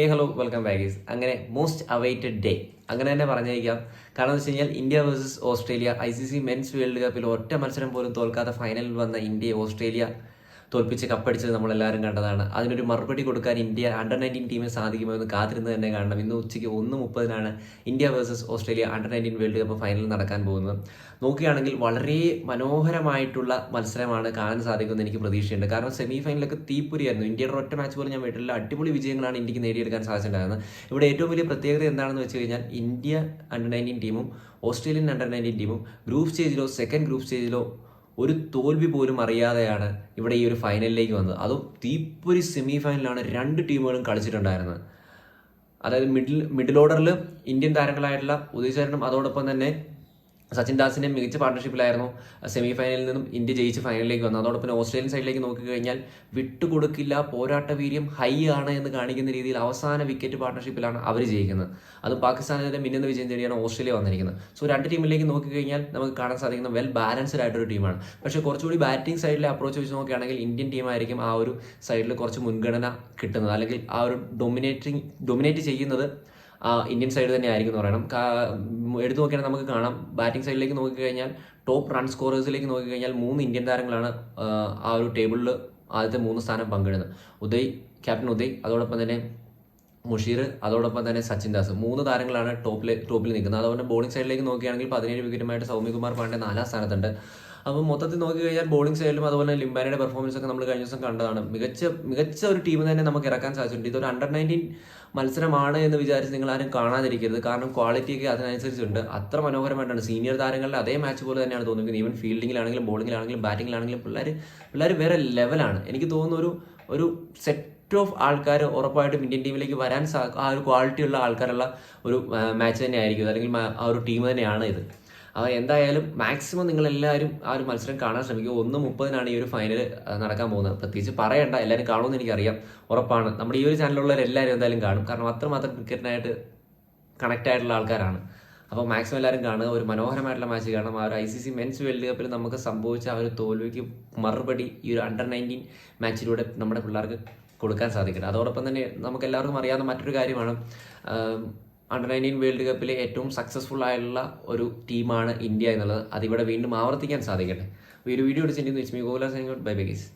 ഹേ hello welcome ബാഗീസ് അങ്ങനെ most awaited day അങ്ങനെ തന്നെ പറഞ്ഞിരിക്കാം. കാരണം എന്ന് വെച്ച് കഴിഞ്ഞാൽ India versus Australia I C C men's world കപ്പിൽ ഒറ്റ മത്സരം പോലും തോൽക്കാത്ത ഫൈനലിൽ വന്ന ഇന്ത്യ ഓസ്ട്രേലിയ തോൽപ്പിച്ച് കപ്പടിച്ചത് നമ്മളെല്ലാവരും കണ്ടതാണ്. അതിനൊരു മറുപടി കൊടുക്കാൻ ഇന്ത്യ അണ്ടർ നയന്റീൻ ടീമിന് സാധിക്കുമോ എന്ന് കാത്തിരുന്ന് തന്നെ കാണണം. ഇന്ന് ഉച്ചയ്ക്ക് ഒന്ന് മുപ്പതിനാണ് India versus Australia under nineteen world cup final നടക്കാൻ പോകുന്നത്. നോക്കുകയാണെങ്കിൽ വളരെ മനോഹരമായിട്ടുള്ള മത്സരമാണ് കാണാൻ സാധിക്കുമെന്ന് എനിക്ക് പ്രതീക്ഷയുണ്ട്. കാരണം സെമി ഫൈനലൊക്കെ തീപ്പൊരിയായിരുന്നു. ഇന്ത്യയുടെ ഒറ്റ മാച്ച് പോലും ഞാൻ വീട്ടിൽ അടിപൊളി വിജയങ്ങളാണ് ഇന്ത്യയ്ക്ക് നേടിയെടുക്കാൻ സാധിച്ചിട്ടുണ്ടായിരുന്നത്. ഇവിടെ ഏറ്റവും വലിയ പ്രത്യേകത എന്താണെന്ന് വെച്ച് കഴിഞ്ഞാൽ ഇന്ത്യ അണ്ടർ നയന്റീൻ ടീമും ഓസ്ട്രേലിയൻ അണ്ടർ നയന്റീൻ ടീമും ഗ്രൂപ്പ് സ്റ്റേജിലോ സെക്കൻഡ് ഗ്രൂപ്പ് സ്റ്റേജിലോ ഒരു തോൽവി പോലും അറിയാതെയാണ് ഇവിടെ ഈ ഒരു ഫൈനലിലേക്ക് വന്നത്. അതും തീപ്പൊരി സെമി ഫൈനലാണ് രണ്ട് ടീമുകളും കളിച്ചിട്ടുണ്ടായിരുന്നത്. അതായത് മിഡിൽ മിഡിൽ ഓർഡറിൽ ഇന്ത്യൻ താരങ്ങളായിട്ടുള്ള ഉദയചരണം അതോടൊപ്പം തന്നെ സച്ചിൻ ദാസിന്റെ മികച്ച പാർട്ണർഷിപ്പിലായിരുന്നു സെമി ഫൈനലിൽ നിന്നും ഇന്ത്യ ജയിച്ച് ഫൈനലിലേക്ക് വന്നത് അതോടൊപ്പം ഓസ്ട്രേലിയൻ സൈഡിലേക്ക് നോക്കിക്കഴിഞ്ഞാൽ വിട്ടുകൊടുക്കില്ല പോരാട്ട വീര്യം ഹൈ ആണ് എന്ന് കാണിക്കുന്ന രീതിയിൽ അവസാന വിക്കറ്റ് പാർട്ണർഷിപ്പിലാണ് അവർ ജയിക്കുന്നത്. അത് പാകിസ്ഥാനെതിരെ മിന്നുന്ന വിജയം തേടിയാണ് ഓസ്ട്രേലിയ വന്നിരിക്കുന്നത്. സോ രണ്ട് ടീമിലേക്ക് നോക്കിക്കഴിഞ്ഞാൽ നമുക്ക് കാണാൻ സാധിക്കുന്ന വെൽ ബാലൻസ്ഡ് ആയിട്ടൊരു ടീമാണ് പക്ഷേ കുറച്ചുകൂടി ബാറ്റിംഗ് സൈഡിലെ അപ്രോച്ച് വെച്ച് നോക്കുകയാണെങ്കിൽ ഇന്ത്യൻ ടീമായിരിക്കും ആ ഒരു സൈഡിൽ കുറച്ച് മുൻഗണന കിട്ടുന്നത്. അല്ലെങ്കിൽ ആ ഒരു ഡൊമിനേറ്റിംഗ് ഡൊമിനേറ്റ് ചെയ്യുന്നത് ഇന്ത്യൻ സൈഡ് തന്നെ ആയിരിക്കും എന്ന് പറയണം. എടുത്തു നോക്കിയാൽ നമുക്ക് കാണാം. ബാറ്റിംഗ് സൈഡിലേക്ക് നോക്കിക്കഴിഞ്ഞാൽ ടോപ്പ് റൺ സ്കോറേഴ്സിലേക്ക് നോക്കിക്കഴിഞ്ഞാൽ മൂന്ന് ഇന്ത്യൻ താരങ്ങളാണ് ആ, ഒരു ടേബിളിൽ ആദ്യത്തെ മൂന്ന് സ്ഥാനം പങ്കിടുന്നത്. ഉദയ് ക്യാപ്റ്റൻ ഉദയ് അതോടൊപ്പം തന്നെ മുഷീർ അതോടൊപ്പം തന്നെ സച്ചിൻ ദാസ്. മൂന്ന് താരങ്ങളാണ് ടോപ്പിൽ ടോപ്പിൽ നിൽക്കുന്നത്. അതുപോലെ ബോളിംഗ് സൈഡിലേക്ക് നോക്കുകയാണെങ്കിൽ പതിനേഴ് വിക്കറ്റുമായിട്ട് സൗമ്യകുമാർ പാണ്ഡെ നാലാം സ്ഥാനത്തുണ്ട്. അപ്പോൾ മൊത്തത്തിൽ നോക്കി കഴിഞ്ഞാൽ ബോളിംഗ് സൈഡിലും അതുപോലെ ലിംബാനയുടെ പെർഫോമൻസ് ഒക്കെ നമ്മൾ കഴിഞ്ഞ ദിവസം കണ്ടതാണ്. മികച്ച മികച്ച ഒരു ടീം തന്നെ നമുക്ക് ഇറക്കാൻ സാധിച്ചിട്ടുണ്ട്. ഇതൊരു അണ്ടർ നയന്റീൻ മത്സരമാണ് എന്ന് വിചാരിച്ച് നിങ്ങൾ ആരും കാണാതിരിക്കരുത്. കാരണം ക്വാളിറ്റിയൊക്കെ അതിനനുസരിച്ചുണ്ട്. അത്ര മനോഹരമായിട്ടാണ്. സീനിയർ താരങ്ങളുടെ അതേ മാച്ച് പോലെ തന്നെയാണ് തോന്നുന്നത് ഈവൻ ഫീൽഡിങ്ങിലാണെങ്കിലും ബോളിങ്ങിലാണെങ്കിലും ബാറ്റിങ്ങിലാണെങ്കിലും പിള്ളേർ പിള്ളേർ വേറെ ലെവലാണ് എനിക്ക് തോന്നുന്നു ഒരു ഒരു സെറ്റ് ഓഫ് ആൾക്കാർ ഉറപ്പായിട്ടും ഇന്ത്യൻ ടീമിലേക്ക് വരാൻ ആ ഒരു ക്വാളിറ്റി ഉള്ള ആൾക്കാരുള്ള ഒരു മാച്ച് തന്നെയായിരിക്കും. അല്ലെങ്കിൽ ആ ഒരു ടീം തന്നെയാണ് ഇത്. അപ്പോൾ എന്തായാലും മാക്സിമം നിങ്ങൾ എല്ലാവരും ആ ഒരു മത്സരം കാണാൻ ശ്രമിക്കുക. ഒന്ന് മുപ്പതിനാണ് ഈ ഒരു ഫൈനൽ നടക്കാൻ പോകുന്നത്. പ്രത്യേകിച്ച് പറയണ്ട. എല്ലാവരും കാണുമെന്ന് എനിക്കറിയാം. ഉറപ്പാണ്. നമ്മുടെ ഈ ഒരു ചാനലിലുള്ളവരെല്ലാവരും എന്തായാലും കാണും. കാരണം അത്രമാത്രം ക്രിക്കറ്റിനായിട്ട് കണക്റ്റ് ആയിട്ടുള്ള ആൾക്കാരാണ്. അപ്പോൾ മാക്സിമം എല്ലാവരും കാണുക. ഒരു മനോഹരമായിട്ടുള്ള മാച്ച് കാണാം. ആ ഒരു I C C men's world കപ്പിൽ നമുക്ക് സംഭവിച്ച ആ ഒരു തോൽവിക്ക് മറുപടി ഈ ഒരു അണ്ടർ നയന്റീൻ മാച്ചിലൂടെ നമ്മുടെ പിള്ളേർക്ക് കൊടുക്കാൻ സാധിക്കുന്നത്. അതോടൊപ്പം തന്നെ നമുക്ക് എല്ലാവർക്കും അറിയാവുന്ന മറ്റൊരു കാര്യമാണ് അണ്ടർ നയന്റീൻ വേൾഡ് കപ്പിലെ ഏറ്റവും സക്സസ്ഫുൾ ആയിട്ടുള്ള ഒരു ടീമാണ് ഇന്ത്യ എന്നുള്ളത്. അതിവിടെ വീണ്ടും ആവർത്തിക്കാൻ സാധിക്കട്ടെ. ഒരു വീഡിയോ എടുത്തിട്ട് മീ ഗോകുലാസ് സൈൻ ബൈ ബൈ ഗീസ്